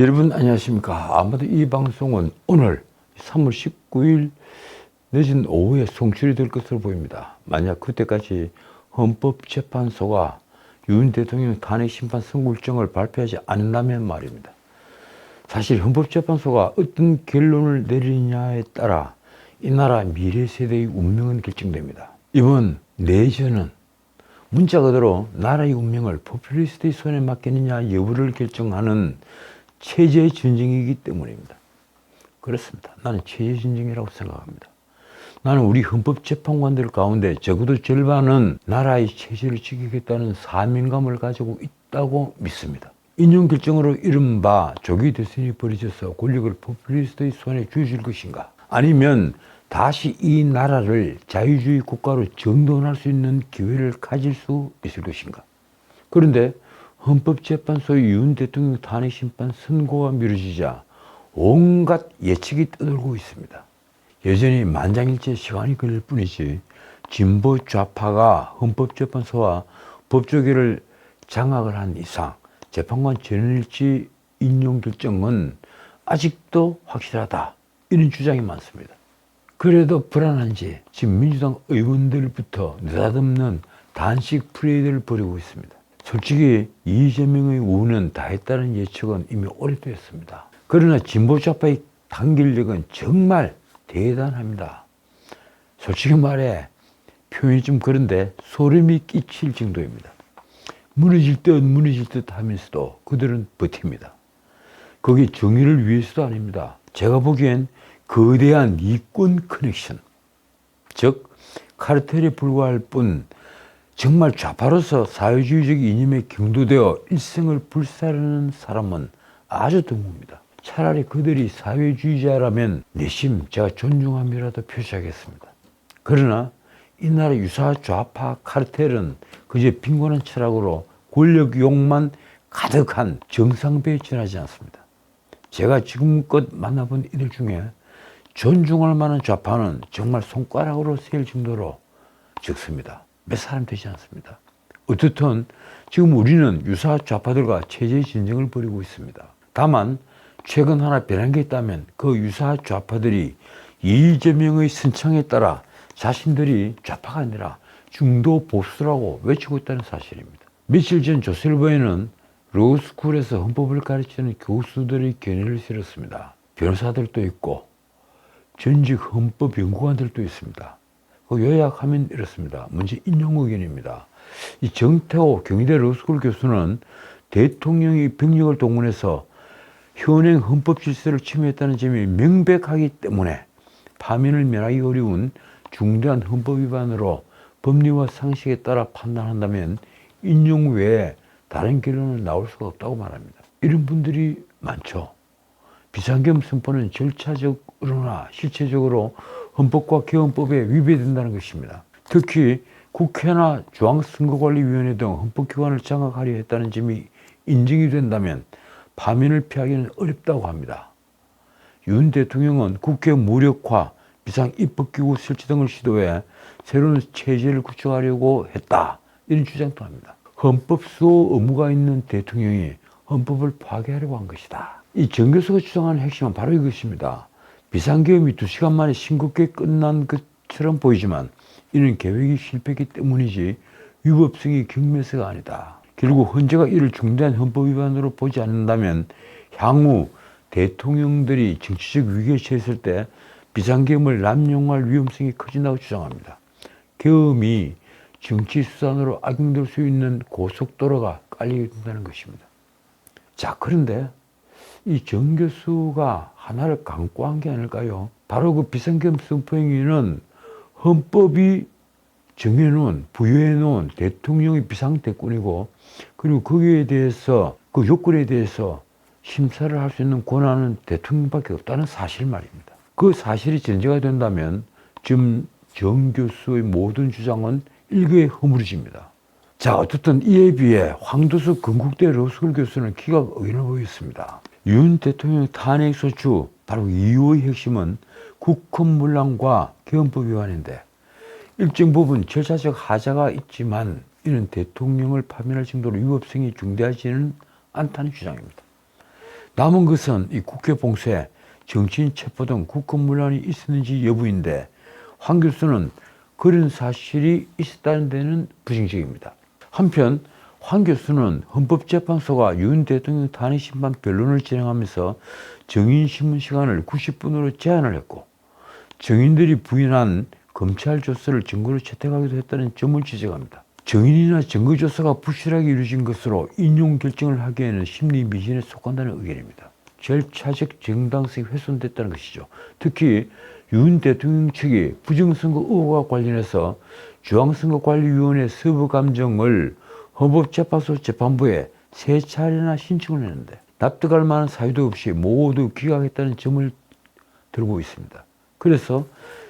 여러분 안녕하십니까. 아마도 이 방송은 오늘 3월 19일 늦은 오후에 송출이 될 것으로 보입니다. 만약 그때까지 헌법재판소가 윤 대통령 탄핵 심판 선고일정을 발표하지 않는다면 말입니다. 사실 헌법재판소가 어떤 결론을 내리느냐에 따라 이 나라 미래 세대의 운명은 결정됩니다. 이번 내전은 문자 그대로 나라의 운명을 포퓰리스트의 손에 맡기느냐 여부를 결정하는 체제 전쟁이기 때문입니다. 그렇습니다. 나는 체제 전쟁이라고 생각합니다. 나는 우리 헌법재판관들 가운데 적어도 절반은 나라의 체제를 지키겠다는 사명감을 가지고 있다고 믿습니다. 인용 결정으로 이른바 조기 대선이 벌어져서 권력을 포퓰리스트의 손에 주실 것인가? 아니면 다시 이 나라를 자유주의 국가로 정돈할 수 있는 기회를 가질 수 있을 것인가? 그런데 헌법재판소의 윤 대통령 탄핵 심판 선고가 미뤄지자 온갖 예측이 떠돌고 있습니다. 여전히 만장일치 시간이 걸릴 뿐이지 진보 좌파가 헌법재판소와 법조계를 장악을 한 이상 재판관 전일치 인용 결정은 아직도 확실하다. 이런 주장이 많습니다. 그래도 불안한지 지금 민주당 의원들부터 느닷없는 단식 프레이드를 벌이고 있습니다. 솔직히 이재명의 우는 다했다는 예측은 이미 오래됐습니다. 그러나 진보 좌파의 단결력은 정말 대단합니다. 솔직히 말해 표현이 좀 그런데 소름이 끼칠 정도입니다. 무너질 듯 무너질 듯 하면서도 그들은 버팁니다. 그게 정의를 위해서도 아닙니다. 제가 보기엔 거대한 이권 커넥션, 즉 카르텔에 불과할 뿐 정말 좌파로서 사회주의적 이념에 경도되어 일생을 불사르는 사람은 아주 드뭅니다. 차라리 그들이 사회주의자라면 내심 제가 존중함이라도 표시하겠습니다. 그러나 이 나라 유사 좌파 카르텔은 그저 빈곤한 철학으로 권력 욕만 가득한 정상배에 지나지 않습니다. 제가 지금껏 만나본 이들 중에 존중할 만한 좌파는 정말 손가락으로 세일 정도로 적습니다. 몇 사람 되지 않습니다. 어떻든 지금 우리는 유사 좌파들과 체제 전쟁을 벌이고 있습니다. 다만 최근 하나 변한 게 있다면 그 유사 좌파들이 이재명의 선창에 따라 자신들이 좌파가 아니라 중도 보수라고 외치고 있다는 사실입니다. 며칠 전 조선일보에는 로스쿨에서 헌법을 가르치는 교수들의 견해를 실었습니다. 변호사들도 있고 전직 헌법 연구관들도 있습니다. 그 요약하면 이렇습니다. 먼저 인용 의견입니다. 이 정태호 경희대 로스쿨 교수는 대통령이 병력을 동원해서 현행 헌법 질서를 침해했다는 점이 명백하기 때문에 파면을 면하기 어려운 중대한 헌법 위반으로 법리와 상식에 따라 판단한다면 인용 외에 다른 결론은 나올 수가 없다고 말합니다. 이런 분들이 많죠. 비상겸 선포는 절차적으로나 실체적으로 헌법과 개헌법에 위배된다는 것입니다. 특히 국회나 중앙선거관리위원회 등 헌법기관을 장악하려 했다는 점이 인정이 된다면 파면을 피하기는 어렵다고 합니다. 윤 대통령은 국회 무력화, 비상 입법기구 설치 등을 시도해 새로운 체제를 구축하려고 했다. 이런 주장도 합니다. 헌법 수호 의무가 있는 대통령이 헌법을 파괴하려고 한 것이다. 이 정 교수가 주장하는 핵심은 바로 이것입니다. 비상계엄이 두 시간 만에 싱겁게 끝난 것처럼 보이지만 이는 계획이 실패했기 때문이지 위법성이 경매서가 아니다. 결국 헌재가 이를 중대한 헌법 위반으로 보지 않는다면 향후 대통령들이 정치적 위기에 처했을 때 비상계엄을 남용할 위험성이 커진다고 주장합니다. 계엄이 정치 수단으로 악용될 수 있는 고속도로가 깔리게 된다는 것입니다. 자, 그런데 이 정 교수가 하나를 강구한 게 아닐까요? 바로 그 비상계엄 선포행위는 헌법이 정해놓은, 부여해놓은 대통령의 비상대권이고, 그리고 거기에 대해서, 그 요건에 대해서 심사를 할 수 있는 권한은 대통령밖에 없다는 사실 말입니다. 그 사실이 전제가 된다면, 지금 정 교수의 모든 주장은 일거에 허물어집니다. 자, 어쨌든 이에 비해 황도수 건국대 로스쿨 교수는 기각 의견을 보였습니다. 윤 대통령 탄핵 소추 바로 이유의 핵심은 국헌문란과 개헌법 위반인데 일정 부분 절차적 하자가 있지만 이는 대통령을 파면할 정도로 위법성이 중대하지는 않다는 주장입니다. 남은 것은 이 국회 봉쇄, 정치인 체포 등 국권문란이 있었는지 여부인데 황 교수는 그런 사실이 있었다는 데는 부정적입니다. 한편 황 교수는 헌법재판소가 윤 대통령 탄핵 심판 변론을 진행하면서 정인 신문 시간을 90분으로 제한을 했고 정인들이 부인한 검찰 조서를 증거로 채택하기도 했다는 점을 지적합니다. 정인이나 증거 조사가 부실하게 이루어진 것으로 인용 결정을 하기에는 심리 미진에 속한다는 의견입니다. 절차적 정당성이 훼손됐다는 것이죠. 특히 윤 대통령 측이 부정선거 의혹과 관련해서 중앙선거관리위원회 서부 감정을 헌법재판소 재판부에 세 차례나 신청을 했는데 납득할 만한 사유도 없이 모두 기각했다는 점을 들고 있습니다. 그래서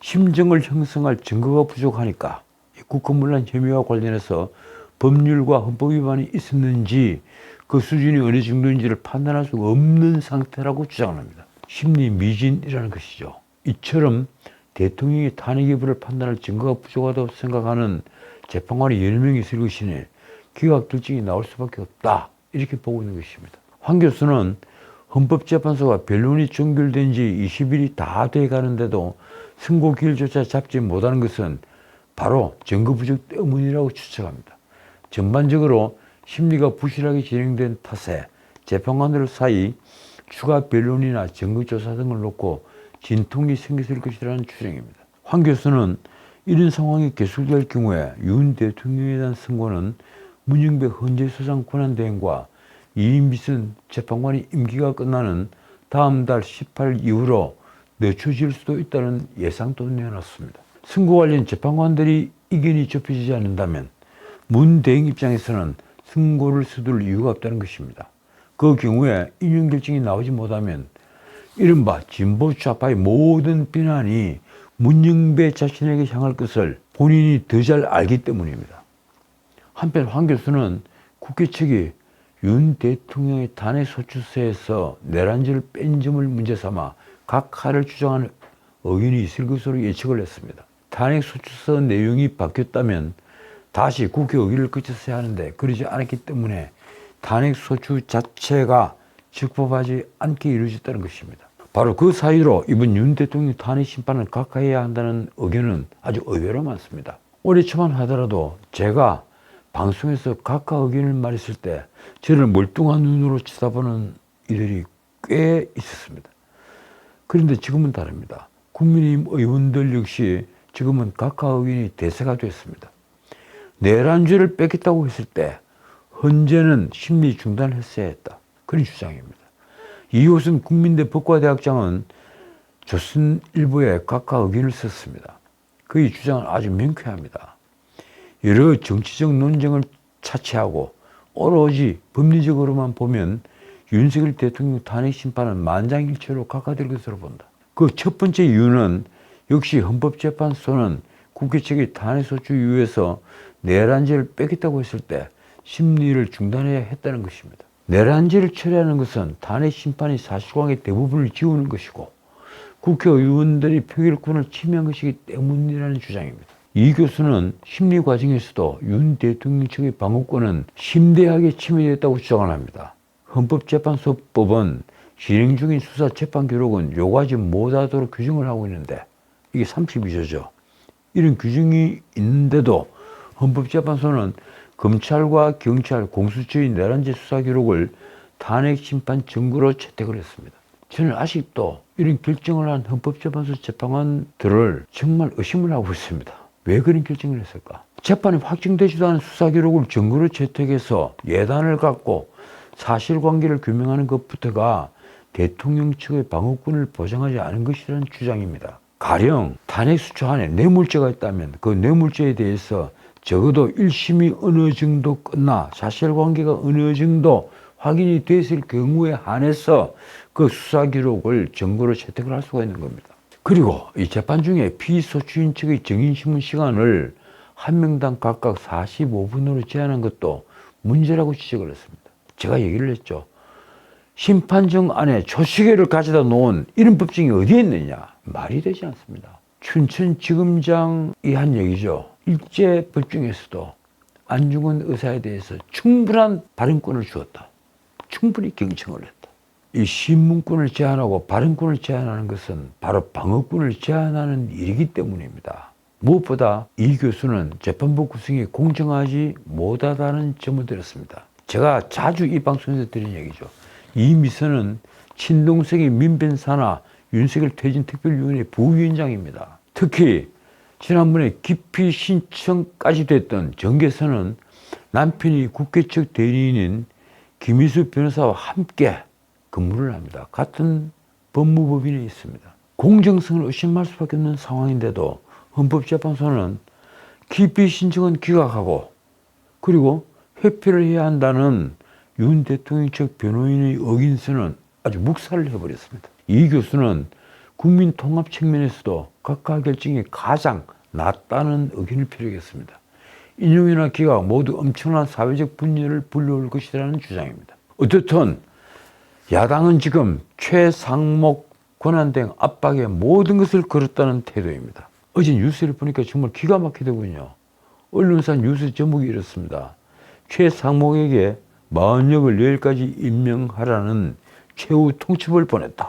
심정을 형성할 증거가 부족하니까 국권문란 혐의와 관련해서 법률과 헌법 위반이 있었는지 그 수준이 어느 정도인지를 판단할 수가 없는 상태라고 주장합니다. 심리 미진이라는 것이죠. 이처럼 대통령이 탄핵 여부를 판단할 증거가 부족하다고 생각하는 재판관이 여러 명 있을 것이니 기각 결정이 나올 수밖에 없다. 이렇게 보고 있는 것입니다. 황 교수는 헌법재판소가 변론이 종결된 지 20일이 다 돼 가는데도 선고 기일조차 잡지 못하는 것은 바로 증거 부족 때문이라고 추측합니다. 전반적으로 심리가 부실하게 진행된 탓에 재판관들 사이 추가 변론이나 증거조사 등을 놓고 진통이 생겼을 것이라는 추정입니다. 황 교수는 이런 상황이 계속될 경우에 윤 대통령에 대한 선고는 문영배 헌재소장 권한대행과 이인비슨 재판관이 임기가 끝나는 다음 달 18일 이후로 늦춰질 수도 있다는 예상도 내놨습니다. 선고 관련 재판관들이 이견이 좁혀지지 않는다면 문 대행 입장에서는 선고를 서둘 이유가 없다는 것입니다. 그 경우에 인용 결정이 나오지 못하면 이른바 진보 좌파의 모든 비난이 문영배 자신에게 향할 것을 본인이 더 잘 알기 때문입니다. 한편 황 교수는 국회 측이 윤 대통령의 탄핵 소추서에서 내란죄를 뺀 점을 문제 삼아 각하를 주장하는 의견이 있을 것으로 예측을 했습니다. 탄핵 소추서 내용이 바뀌었다면 다시 국회 의결을 거쳤어야 하는데 그러지 않았기 때문에 탄핵 소추 자체가 적법하지 않게 이루어졌다는 것입니다. 바로 그 사이로 이번 윤 대통령 탄핵 심판을 각하해야 한다는 의견은 아주 의외로 많습니다. 올해 초만 하더라도 제가 방송에서 각하 의견을 말했을 때 저를 멀뚱한 눈으로 쳐다보는 이들이 꽤 있었습니다. 그런데 지금은 다릅니다. 국민의힘 의원들 역시 지금은 각하 의견이 대세가 됐습니다. 내란죄를 뺏겠다고 했을 때 헌재는 심리 중단을 했어야 했다. 그런 주장입니다. 이호순 국민대 법과대학장은 조선일보에 각하 의견을 썼습니다. 그의 주장은 아주 명쾌합니다. 여러 정치적 논쟁을 차치하고 오로지 법리적으로만 보면 윤석열 대통령 탄핵 심판은 만장일치로 각하될 것으로 본다. 그 첫 번째 이유는 역시 헌법재판소는 국회 측이 탄핵소추 이후에서 내란죄를 뺏겠다고 했을 때 심리를 중단해야 했다는 것입니다. 내란죄를 처리하는 것은 탄핵 심판이 사실관계 대부분을 지우는 것이고 국회의원들이 표결권을 침해한 것이기 때문이라는 주장입니다. 이 교수는 심리 과정에서도 윤 대통령 측의 방어권은 심대하게 침해됐다고 주장을 합니다. 헌법재판소법은 진행 중인 수사 재판 기록은 요구하지 못하도록 규정을 하고 있는데 이게 32조죠. 이런 규정이 있는데도 헌법재판소는 검찰과 경찰, 공수처의 내란죄 수사 기록을 탄핵 심판 증거로 채택을 했습니다. 저는 아직도 이런 결정을 한 헌법재판소 재판관들을 정말 의심을 하고 있습니다. 왜 그런 결정을 했을까? 재판이 확정되지도 않은 수사 기록을 증거로 채택해서 예단을 갖고 사실관계를 규명하는 것부터가 대통령 측의 방어권을 보장하지 않은 것이라는 주장입니다. 가령 탄핵 수초 안에 뇌물죄가 있다면 그 뇌물죄에 대해서 적어도 1심이 어느 정도 끝나 사실관계가 어느 정도 확인이 됐을 경우에 한해서 그 수사 기록을 증거로 채택을 할 수가 있는 겁니다. 그리고 이 재판 중에 피소추인 측의 정인신문 시간을 한 명당 각각 45분으로 제한한 것도 문제라고 지적을 했습니다. 제가 얘기를 했죠. 심판정 안에 초시계를 가져다 놓은 이런 법정이 어디에 있느냐? 말이 되지 않습니다. 춘천지검장이 한 얘기죠. 일제 법정에서도 안중근 의사에 대해서 충분한 발언권을 주었다. 충분히 경청을 했다. 이 신문권을 제한하고 발언권을 제한하는 것은 바로 방어권을 제한하는 일이기 때문입니다. 무엇보다 이 교수는 재판부 구성이 공정하지 못하다는 점을 들었습니다. 제가 자주 이 방송에서 드린 얘기죠. 이 미선은 친동생의 민변사나 윤석열 퇴진 특별위원회 부위원장입니다. 특히 지난번에 기피 신청까지 됐던 정계선은 남편이 국회 측 대리인인 김희수 변호사와 함께 근무를 합니다. 같은 법무법인에 있습니다. 공정성을 의심할 수밖에 없는 상황인데도 헌법재판소는 기피 신청은 기각하고 그리고 회피를 해야 한다는 윤 대통령 측 변호인의 의견서는 아주 묵살을 해버렸습니다. 이 교수는 국민 통합 측면에서도 각하 결정이 가장 낫다는 의견을 표력했습니다. 인용이나 기각 모두 엄청난 사회적 분열을 불러올 것이라는 주장입니다. 어떻든 야당은 지금 최상목 권한대행 압박에 모든 것을 걸었다는 태도입니다. 어제 뉴스를 보니까 정말 기가 막히더군요. 언론사 뉴스 제목이 이렇습니다. 최상목에게 마흔역을 내일까지 임명하라는 최후 통첩을 보냈다.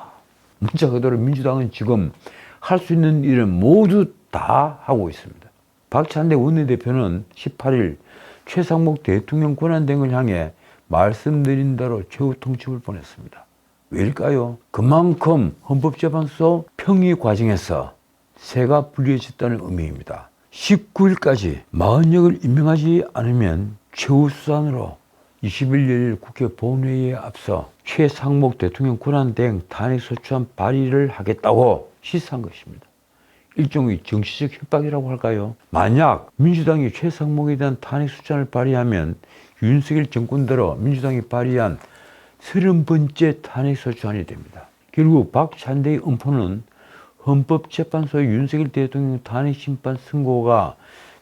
문자 그대로 민주당은 지금 할 수 있는 일은 모두 다 하고 있습니다. 박찬대 원내대표는 18일 최상목 대통령 권한 등을 향해 말씀드린 대로 최후 통첩을 보냈습니다. 왜일까요? 그만큼 헌법재판소 평의 과정에서 새가 불리해졌다는 의미입니다. 19일까지 마흔역을 임명하지 않으면 최후 수단으로 20일 열릴 국회 본회의에 앞서 최상목 대통령 권한대행 탄핵소추안 발의를 하겠다고 시사한 것입니다. 일종의 정치적 협박이라고 할까요? 만약 민주당이 최상목에 대한 탄핵소추안을 발의하면 윤석열 정권대로 민주당이 발의한 30번째 탄핵소추안이 됩니다. 결국 박찬대의 음포는 헌법재판소의 윤석열 대통령 탄핵심판 선고가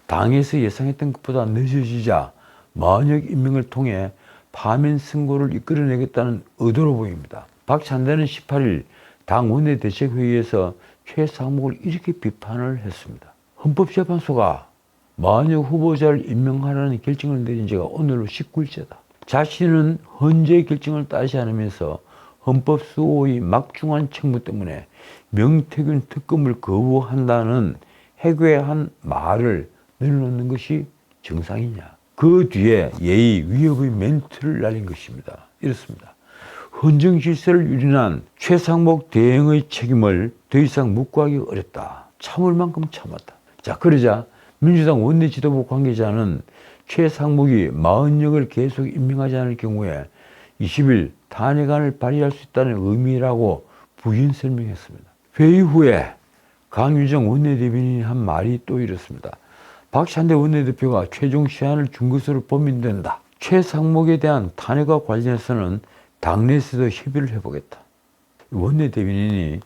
당에서 예상했던 것보다 늦어지자 만역 임명을 통해 파면 선고를 이끌어내겠다는 의도로 보입니다. 박찬대는 18일 당 원내 대책회의에서 최상목을 이렇게 비판을 했습니다. 헌법재판소가 만역 후보자를 임명하라는 결정을 내린 지가 오늘로 19일째다. 자신은 헌재 결정을 따르지 않으면서 헌법 수호의 막중한 책무 때문에 명태균 특검을 거부한다는 해괴한 말을 내려놓는 것이 정상이냐. 그 뒤에 예의 위협의 멘트를 날린 것입니다. 이렇습니다. 헌정 질서를 유린한 최상목 대행의 책임을 더 이상 묵고하기 어렵다. 참을 만큼 참았다. 자, 그러자 민주당 원내 지도부 관계자는 최상목이 마흔역을 계속 임명하지 않을 경우에 20일 탄핵안을 발의할 수 있다는 의미라고 부인 설명했습니다. 회의 후에 강유정 원내대변인이 한 말이 또 이렇습니다. 박찬대 원내대표가 최종 시한을 준 것으로 범인된다. 최상목에 대한 탄핵과 관련해서는 당내에서도 협의를 해보겠다. 원내대변인이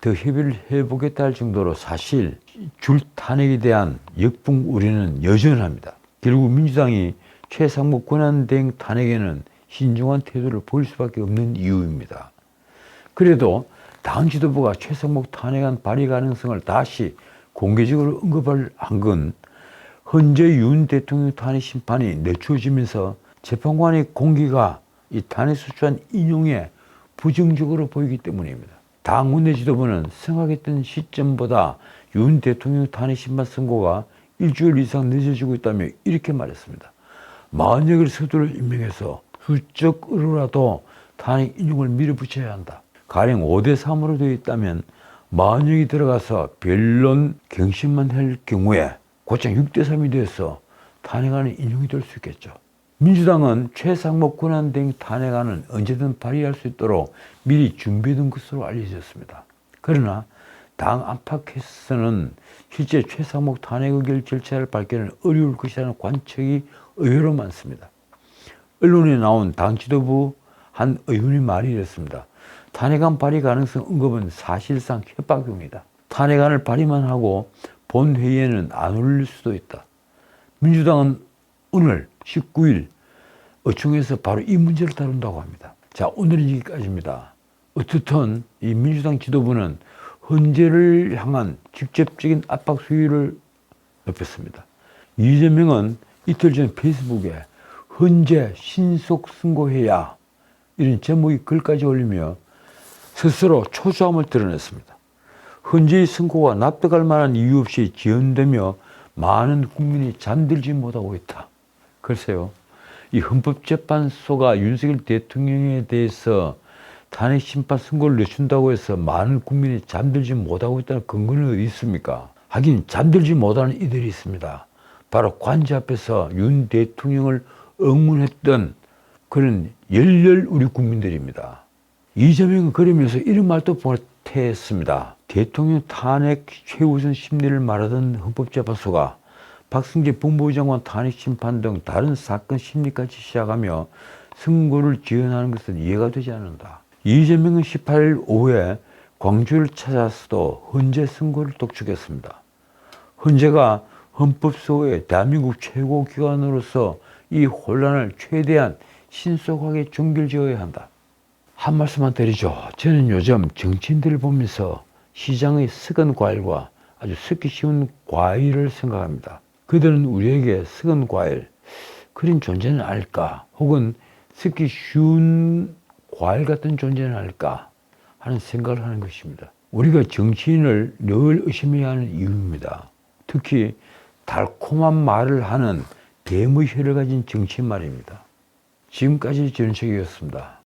더 협의를 해보겠다 할 정도로 사실 줄 탄핵에 대한 역풍 우려는 여전합니다. 결국 민주당이 최상목 권한대행 탄핵에는 신중한 태도를 보일 수밖에 없는 이유입니다. 그래도 당 지도부가 최상목 탄핵안 발의 가능성을 다시 공개적으로 언급을 한 건 현재 윤 대통령 탄핵 심판이 늦춰지면서 재판관의 공기가 이 탄핵 수출한 인용에 부정적으로 보이기 때문입니다. 당 원내 지도부는 생각했던 시점보다 윤 대통령 탄핵 심판 선고가 일주일 이상 늦어지고 있다며 이렇게 말했습니다. 만약을 서두를 임명해서 수적으로라도 탄핵 인용을 밀어붙여야 한다. 가령 5대 3으로 되어 있다면 만약이 들어가서 변론 경신만 할 경우에 곧장 6대 3이 되어서 탄핵안이 인용이 될 수 있겠죠. 민주당은 최상목 권한 등 탄핵안은 언제든 발의할 수 있도록 미리 준비된 것으로 알려졌습니다. 그러나 당 안팎에서는 실제 최상목 탄핵 의결 절차를 밝기는 어려울 것이라는 관측이 의외로 많습니다. 언론에 나온 당 지도부 한 의원의 말이 이렇습니다. 탄핵안 발의 가능성 언급은 사실상 협박입니다. 탄핵안을 발의만 하고 본회의에는 안 올릴 수도 있다. 민주당은 오늘 19일 어총에서 바로 이 문제를 다룬다고 합니다. 자, 오늘은 여기까지입니다. 어떻든 이 민주당 지도부는 헌재를 향한 직접적인 압박 수위를 높였습니다. 이재명은 이틀 전 페이스북에 헌재 신속 승고해야 이런 제목의 글까지 올리며 스스로 초조함을 드러냈습니다. 헌재의 선고가 납득할 만한 이유 없이 지연되며 많은 국민이 잠들지 못하고 있다. 글쎄요. 이 헌법재판소가 윤석열 대통령에 대해서 탄핵 심판 선고를 내준다고 해서 많은 국민이 잠들지 못하고 있다는 근거는 어디 있습니까? 하긴 잠들지 못하는 이들이 있습니다. 바로 관제 앞에서 윤 대통령을 응원했던 그런 열렬 우리 국민들입니다. 이재명은 그러면서 이런 말도 보태했습니다. 대통령 탄핵 최우선 심리를 말하던 헌법재판소가 박승재 법무부 장관 탄핵 심판 등 다른 사건 심리까지 시작하며 선고를 지연하는 것은 이해가 되지 않는다. 이재명은 18일 오후에 광주를 찾아서도 헌재 선고를 독촉했습니다. 헌재가 헌법소의 대한민국 최고 기관으로서 이 혼란을 최대한 신속하게 종결지어야 한다. 한 말씀만 드리죠. 저는 요즘 정치인들을 보면서 시장의 썩은 과일과 아주 썩기 쉬운 과일을 생각합니다. 그들은 우리에게 썩은 과일, 그런 존재는 알까? 혹은 썩기 쉬운 과일 같은 존재는 알까? 하는 생각을 하는 것입니다. 우리가 정치인을 늘 의심해야 하는 이유입니다. 특히 달콤한 말을 하는 대무혈을 가진 정치인 말입니다. 지금까지 전책이었습니다.